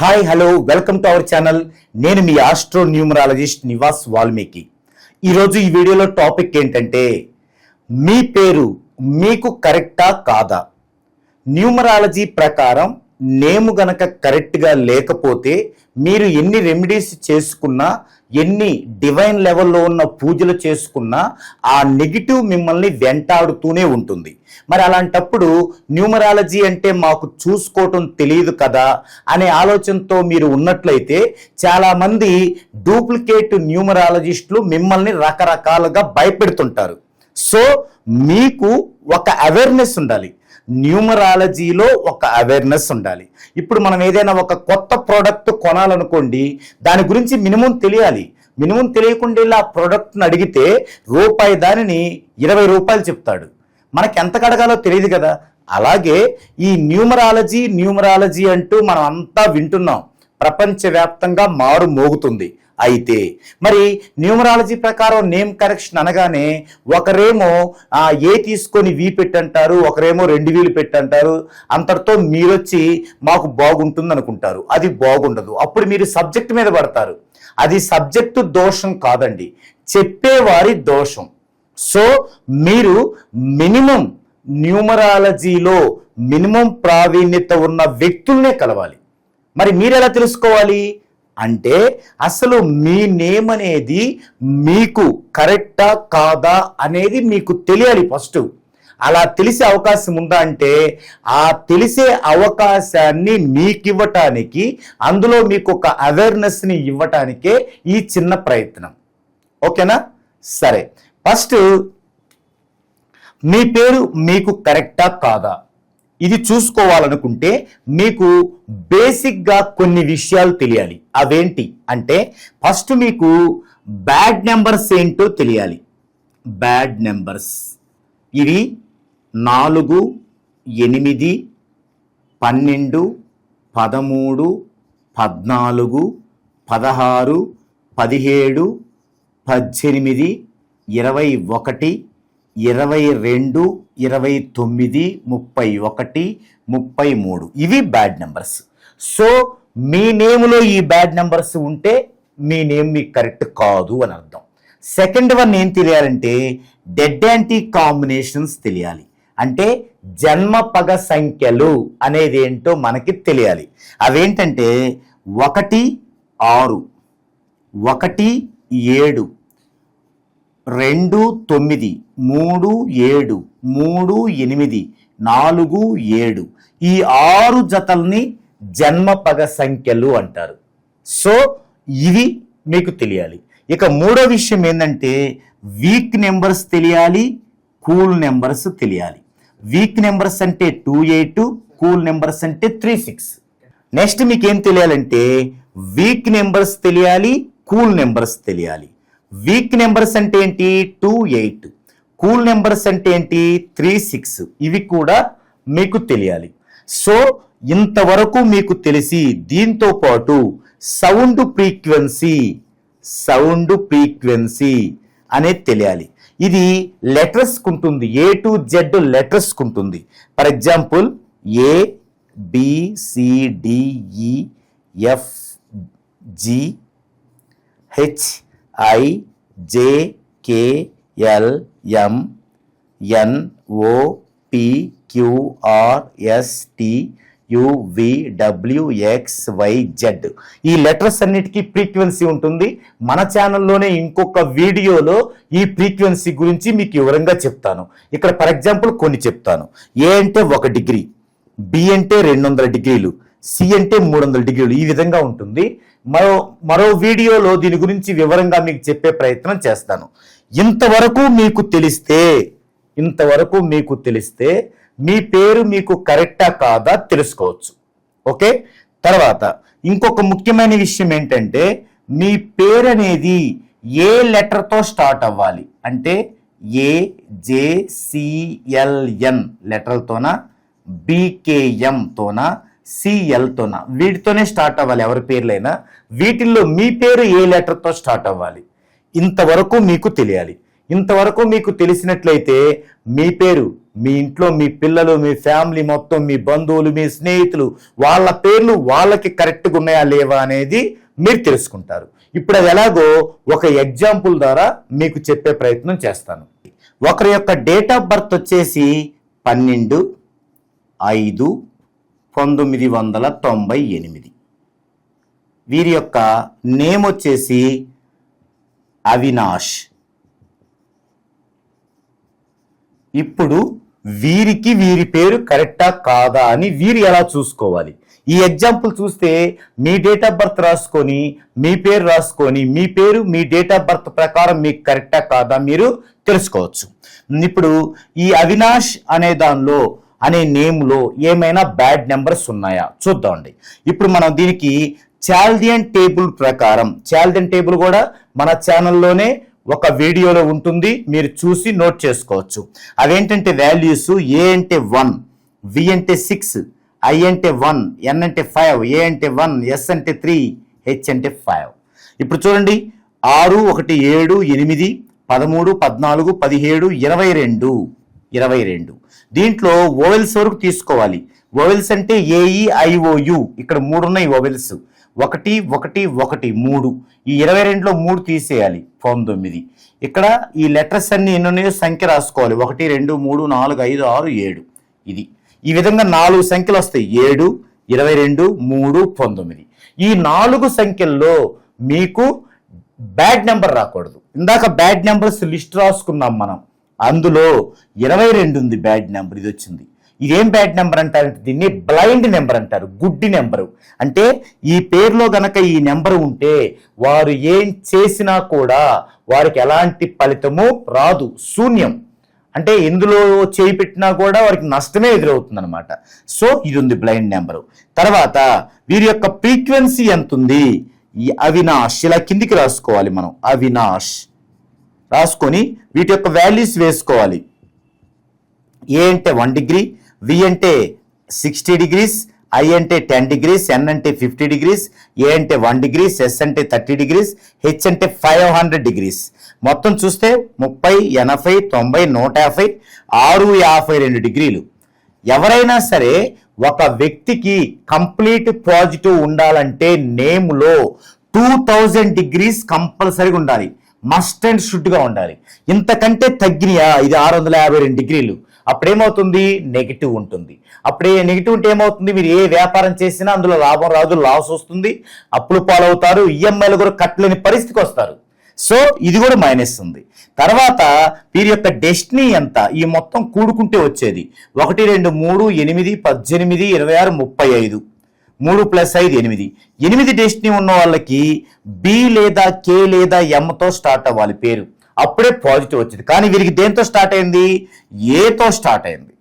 Hi hello welcome to our channel. నేను మీ astro numerologist Nivas Valmiki. ఈరోజు ఈ వీడియోలో టాపిక్ ఏంటంటే మీ పేరు మీకు కరెక్టా కాదా? న్యూమరాలజీ ప్రకారం నేము గనక కరెక్ట్గా లేకపోతే మీరు ఎన్ని రెమెడీస్ చేసుకున్నా ఎన్ని డివైన్ లెవెల్లో ఉన్న పూజలు చేసుకున్నా ఆ నెగిటివ్ మిమ్మల్ని వెంటాడుతూనే ఉంటుంది. మరి అలాంటప్పుడు న్యూమరాలజీ అంటే మాకు చూసుకోవటం తెలియదు కదా అనే ఆలోచనతో మీరు ఉన్నట్లయితే చాలామంది డూప్లికేట్ న్యూమరాలజిస్టులు మిమ్మల్ని రకరకాలుగా భయపెడుతుంటారు. సో మీకు ఒక అవేర్నెస్ ఉండాలి. న్యూమరాలజీలో ఒక అవేర్నెస్ ఉండాలి. ఇప్పుడు మనం ఏదైనా ఒక కొత్త ప్రోడక్ట్ కొనాలనుకోండి దాని గురించి మినిమం తెలియాలి. మినిమం తెలియకుండా ఇలా ఆ ప్రోడక్ట్ని అడిగితే రూపాయి దానిని ఇరవై రూపాయలు చెప్తాడు. మనకి ఎంత కడగాలో తెలియదు కదా. అలాగే ఈ న్యూమరాలజీ న్యూమరాలజీ అంటూ మనం అంతా వింటున్నాం. ప్రపంచవ్యాప్తంగా మారు మోగుతుంది. అయితే. మరి న్యూమరాలజీ ప్రకారం నేమ్ కరెక్షన్ అనగానే ఒకరేమో ఆ, ఏ తీసుకొని వి పెట్టంటారు ఒకరేమో రెండు వీలు పెట్టంటారు అంతటితో మీరొచ్చి మాకు బాగుంటుంది అనుకుంటారు అది బాగుండదు. అప్పుడు మీరు సబ్జెక్ట్ మీద పడతారు. అది సబ్జెక్టు దోషం కాదండి. చెప్పేవారి దోషం. సో మీరు మినిమం న్యూమరాలజీలో మినిమం ప్రావీణ్యత ఉన్న వ్యక్తుల్నే కలవాలి. మరి మీరు ఎలా తెలుసుకోవాలి? అంటే అసలు మీ నేమ్ అనేది మీకు కరెక్టా కాదా అనేది మీకు తెలియాలి ఫస్ట్. అలా తెలిసే అవకాశం ఉందా అంటే ఆ తెలిసే అవకాశాన్ని మీకు ఇవ్వటానికి అందులో మీకు ఒక అవేర్నెస్ని ఇవ్వటానికే ఈ చిన్న ప్రయత్నం. ఓకేనా? సరే. ఫస్ట్ మీ పేరు మీకు కరెక్టా కాదా? ఇది చూసుకోవాలనుకుంటే మీకు బేసిక్గా కొన్ని విషయాలు తెలియాలి. అవేంటి అంటే ఫస్ట్ మీకు బ్యాడ్ నెంబర్స్ ఏంటో తెలియాలి. Bad numbers. ఇవి నాలుగు ఎనిమిది పన్నెండు పదమూడు పద్నాలుగు పదహారు పదిహేడు పద్దెనిమిది ఇరవై ఒకటి ఇరవై రెండు ఇరవై తొమ్మిది ముప్పై ఒకటి ముప్పై మూడు. ఇవి బ్యాడ్ నెంబర్స్. సో మీ నేమ్లో ఈ బ్యాడ్ నెంబర్స్ ఉంటే మీ నేమ్ మీకు కరెక్ట్ కాదు అని అర్థం. సెకండ్ వన్ ఏం తెలియాలంటే డెడ్ యాంటీ కాంబినేషన్స్ తెలియాలి. అంటే జన్మ పగ సంఖ్యలు అనేది ఏంటో మనకి తెలియాలి. అవేంటంటే ఒకటి ఆరు ఒకటి ఏడు రెండు తొమ్మిది మూడు ఏడు మూడు ఎనిమిది నాలుగు ఏడు. ఈ ఆరు జతల్ని జన్మపగ సంఖ్యలు అంటారు. సో ఇవి మీకు తెలియాలి. ఇక మూడో విషయం ఏంటంటే వీక్ నెంబర్స్ తెలియాలి కూల్ నెంబర్స్ తెలియాలి. వీక్ నెంబర్స్ అంటే టూ ఎయిట్ కూల్ నెంబర్స్ అంటే త్రీ సిక్స్ నెక్స్ట్ మీకు ఏం తెలియాలంటే వీక్ నెంబర్స్ తెలియాలి కూల్ నెంబర్స్ తెలియాలి. వీక్ నెంబర్స్ అంటే ఏంటి? Two eight. కూల్ నెంబర్స్ అంటే ఏంటి? Three six. ఇవి కూడా మీకు తెలియాలి. సో ఇంతవరకు మీకు తెలిసి దీంతో పాటు సౌండ్ ఫ్రీక్వెన్సీ సౌండ్ ఫ్రీక్వెన్సీ అనేది తెలియాలి. ఇది లెటర్స్ ఉంటుంది. ఏ టు జెడ్ లెటర్స్ ఉంటుంది. For example A B C D E F G H I J K L M N O P Q R S T U V W X Y Z ఈ letters అన్నిటికీ frequency ఉంటుంది. మన ఛానల్లోనే ఇంకొక వీడియోలో ఈ frequency గురించి మీకు వివరంగా చెప్తాను. ఇక్కడ ఫర్ ఎగ్జాంపుల్ కొన్ని చెప్తాను. ఏ అంటే ఒక డిగ్రీ బి అంటే రెండు వందల డిగ్రీలు సి అంటే మూడు వందల డిగ్రీలు. ఈ విధంగా ఉంటుంది. మరో మరో వీడియోలో దీని గురించి వివరంగా మీకు చెప్పే ప్రయత్నం చేస్తాను. ఇంతవరకు మీకు తెలిస్తే ఇంతవరకు మీకు తెలిస్తే మీ పేరు మీకు కరెక్టా కాదా తెలుసుకోవచ్చు. ఓకే? తర్వాత ఇంకొక ముఖ్యమైన విషయం ఏంటంటే మీ పేరు అనేది ఏ లెటర్తో స్టార్ట్ అవ్వాలి? అంటే ఏ జేసిఎల్ఎన్ లెటర్తోన బీకేఎంతోనా సిఎల్తోన వీటితోనే స్టార్ట్ అవ్వాలి ఎవరి పేర్లైనా. వీటిల్లో మీ పేరు ఏ లెటర్తో స్టార్ట్ అవ్వాలి? ఇంతవరకు మీకు తెలియాలి. ఇంతవరకు మీకు తెలిసినట్లయితే మీ పేరు మీ ఇంట్లో మీ పిల్లలు మీ ఫ్యామిలీ మొత్తం మీ బంధువులు మీ స్నేహితులు వాళ్ళ పేర్లు వాళ్ళకి కరెక్ట్గా ఉన్నాయా లేవా అనేది మీరు తెలుసుకుంటారు. ఇప్పుడు అది ఎలాగో ఒక ఎగ్జాంపుల్ ద్వారా మీకు చెప్పే ప్రయత్నం చేస్తాను. ఒకరి యొక్క డేట్ ఆఫ్ బర్త్ వచ్చేసి పన్నెండు ఐదు పంతొమ్మిది వందల తొంభై ఎనిమిది. వీరి యొక్క నేమ్ వచ్చేసి అవినాష్. ఇప్పుడు వీరికి వీరి పేరు కరెక్టా కాదా అని వీరు ఎలా చూసుకోవాలి? ఈ ఎగ్జాంపుల్ చూస్తే మీ డేట్ ఆఫ్ బర్త్ రాసుకొని మీ పేరు రాసుకొని మీ పేరు మీ డేట్ ఆఫ్ బర్త్ ప్రకారం మీకు కరెక్టా కాదా మీరు తెలుసుకోవచ్చు. ఇప్పుడు ఈ అవినాష్ అనే దానిలో అనే నేమ్లో ఏమైనా బ్యాడ్ నెంబర్స్ ఉన్నాయా? చూద్దామండి. ఇప్పుడు మనం దీనికి చాల్దియన్ టేబుల్ ప్రకారం చాల్దియన్ టేబుల్ కూడా మన ఛానల్లోనే ఒక వీడియోలో ఉంటుంది మీరు చూసి నోట్ చేసుకోవచ్చు. అవేంటంటే వాల్యూస్? ఏ అంటే వన్ వి అంటే సిక్స్ ఐ అంటే వన్ ఎన్ అంటే ఫైవ్ ఏ అంటే వన్ ఎస్ అంటే త్రీ హెచ్ అంటే ఫైవ్ ఇప్పుడు చూడండి. ఆరు ఒకటి ఏడు ఎనిమిది పదమూడు పద్నాలుగు పదిహేడు ఇరవై రెండు. ఇరవై రెండు. దీంట్లో ఓవెల్స్ వరకు తీసుకోవాలి. ఓవెల్స్ అంటే ఏఈఐఓయు ఇక్కడ మూడు ఉన్నాయి ఓవెల్స్. ఒకటి ఒకటి ఒకటి మూడు. ఈ ఇరవై రెండులో మూడు తీసేయాలి పంతొమ్మిది ఇక్కడ ఈ లెటర్స్ అన్ని ఎన్ని ఉన్నాయో సంఖ్య రాసుకోవాలి. ఒకటి రెండు మూడు నాలుగు ఐదు ఆరు ఏడు. ఇది. ఈ విధంగా నాలుగు సంఖ్యలు వస్తాయి. ఏడు ఇరవై రెండు మూడు పంతొమ్మిది ఈ నాలుగు సంఖ్యల్లో మీకు బ్యాడ్ నెంబర్ రాకూడదు. ఇందాక బ్యాడ్ నెంబర్స్ లిస్ట్ రాసుకున్నాం మనం. అందులో ఇరవై రెండు ఉంది బ్యాడ్ నెంబర్ ఇది వచ్చింది. ఇదేం బ్యాడ్ నెంబర్ అంటారంటే దీన్ని బ్లైండ్ నెంబర్ అంటారు గుడ్డి నెంబరు. అంటే ఈ పేరులో గనక ఈ నెంబర్ ఉంటే వారు ఏం చేసినా కూడా వారికి ఎలాంటి ఫలితము రాదు శూన్యం. అంటే ఎందులో చేయి పెట్టినా కూడా వారికి నష్టమే ఎదురవుతుంది అనమాట సో ఇది ఉంది బ్లైండ్ నెంబరు. తర్వాత వీరి యొక్క ఫ్రీక్వెన్సీ ఎంత ఉంది ఈ అవినాష్ ఇలా కిందికి రాసుకోవాలి మనం. అవినాష్. రాసుకొని వీటి యొక్క వాల్యూస్ వేసుకోవాలి. ఏ అంటే వన్ డిగ్రీ వి అంటే సిక్స్టీ డిగ్రీస్ ఐ అంటే టెన్ డిగ్రీస్ ఎన్ అంటే ఫిఫ్టీ డిగ్రీస్ ఏ అంటే వన్ డిగ్రీస్ ఎస్ అంటే థర్టీ డిగ్రీస్ హెచ్ అంటే ఫైవ్ హండ్రెడ్ డిగ్రీస్ మొత్తం చూస్తే ముప్పై ఎనభై తొంభై నూట యాభై ఆరు యాభై రెండు డిగ్రీలు. ఎవరైనా సరే ఒక వ్యక్తికి కంప్లీట్ పాజిటివ్ ఉండాలంటే నేమ్లో టూ థౌజండ్ డిగ్రీస్ కంపల్సరీగా ఉండాలి. మస్ట్ అండ్ షుడ్గా ఉండాలి. ఇంతకంటే తగ్గినయా? ఇది ఆరు వందల యాభై రెండు డిగ్రీలు. అప్పుడేమవుతుంది? నెగిటివ్ ఉంటుంది. అప్పుడే నెగిటివ్ ఉంటే ఏమవుతుంది? మీరు ఏ వ్యాపారం చేసినా అందులో లాభం రాదు లాస్ వస్తుంది. అప్పులు పాలవుతారు ఈఎంఐలు కూడా కట్టలేని పరిస్థితికి వస్తారు. సో ఇది కూడా మైనస్ ఉంది. తర్వాత వీరి యొక్క డెస్టినీ ఎంత? ఈ మొత్తం కూడుకుంటే వచ్చేది. ఒకటి రెండు మూడు ఎనిమిది పద్దెనిమిది ఇరవై ఆరు ముప్పై ఐదు. మూడు ప్లస్ ఐదు ఎనిమిది. ఎనిమిది డెస్టినీ ఉన్న వాళ్ళకి బి లేదా కే లేదా ఎంతో స్టార్ట్ అవ్వాలి పేరు. అప్పుడే పాజిటివ్ వచ్చింది. కానీ వీరికి దేంతో స్టార్ట్ అయింది? ఏతో స్టార్ట్ అయింది.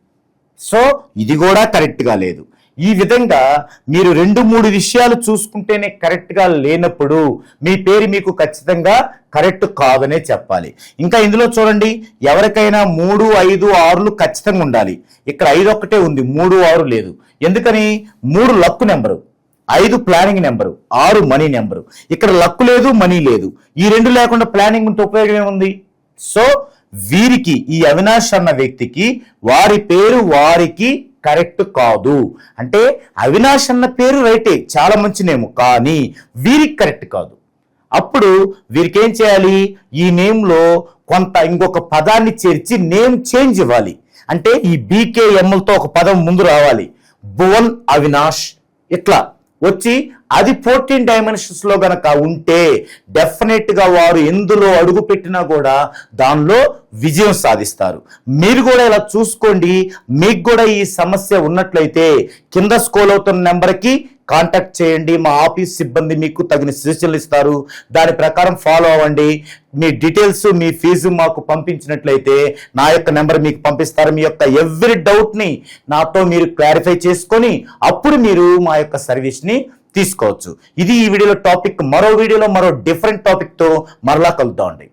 సో ఇది కూడా కరెక్ట్గా లేదు. ఈ విధంగా మీరు రెండు మూడు విషయాలు చూసుకుంటేనే కరెక్ట్గా లేనప్పుడు మీ పేరు మీకు ఖచ్చితంగా కరెక్ట్ కాదనే చెప్పాలి. ఇంకా ఇందులో చూడండి ఎవరికైనా మూడు ఐదు ఆరులు ఖచ్చితంగా ఉండాలి. ఇక్కడ ఐదు ఒక్కటే ఉంది మూడు ఆరు లేదు. ఎందుకని? మూడు లక్కు నెంబరు ఐదు ప్లానింగ్ నెంబరు ఆరు మనీ నెంబరు. ఇక్కడ లక్కు లేదు మనీ లేదు. ఈ రెండు లేకుండా ప్లానింగ్ ఉంటే ఉపయోగం ఏముంది? సో వీరికి ఈ అవినాష్ అన్న వ్యక్తికి వారి పేరు వారికి కరెక్ట్ కాదు. అంటే అవినాష్ అన్న పేరు రైటే చాలా మంచి నేము కానీ వీరికి కరెక్ట్ కాదు. అప్పుడు వీరికి ఏం చేయాలి? ఈ నేమ్లో కొంత ఇంకొక పదాన్ని చేర్చి నేమ్ చేంజ్ ఇవ్వాలి. అంటే ఈ బీకేఎంలతో ఒక పదం ముందు రావాలి. భువన్ అవినాష్. ఇట్లా వచ్చి అది ఫోర్టీన్ డైమెన్షన్స్లో గనక ఉంటే డెఫినెట్గా వారు ఎందులో అడుగు పెట్టినా కూడా దానిలో విజయం సాధిస్తారు. మీరు కూడా ఇలా చూసుకోండి. మీకు కూడా ఈ సమస్య ఉన్నట్లయితే కింద స్కోల్ అవుతున్న నెంబర్కి కాంటాక్ట్ చేయండి మా ఆఫీస్ సిబ్బంది మీకు తగిన సూచనలు ఇస్తారు. దాని ప్రకారం ఫాలో అవ్వండి. మీ డీటెయిల్స్ మీ ఫీజు మాకు పంపించినట్లయితే నా యొక్క నెంబర్ మీకు పంపిస్తారు. మీ యొక్క ఎవ్రీ డౌట్ని నాతో మీరు క్లారిఫై చేసుకొని అప్పుడు మీరు మా యొక్క సర్వీస్ని తీసుకోవచ్చు. ఇది ఈ వీడియోలో టాపిక్. మరో వీడియోలో మరో డిఫరెంట్ టాపిక్తో మరలా కలుద్దామండి.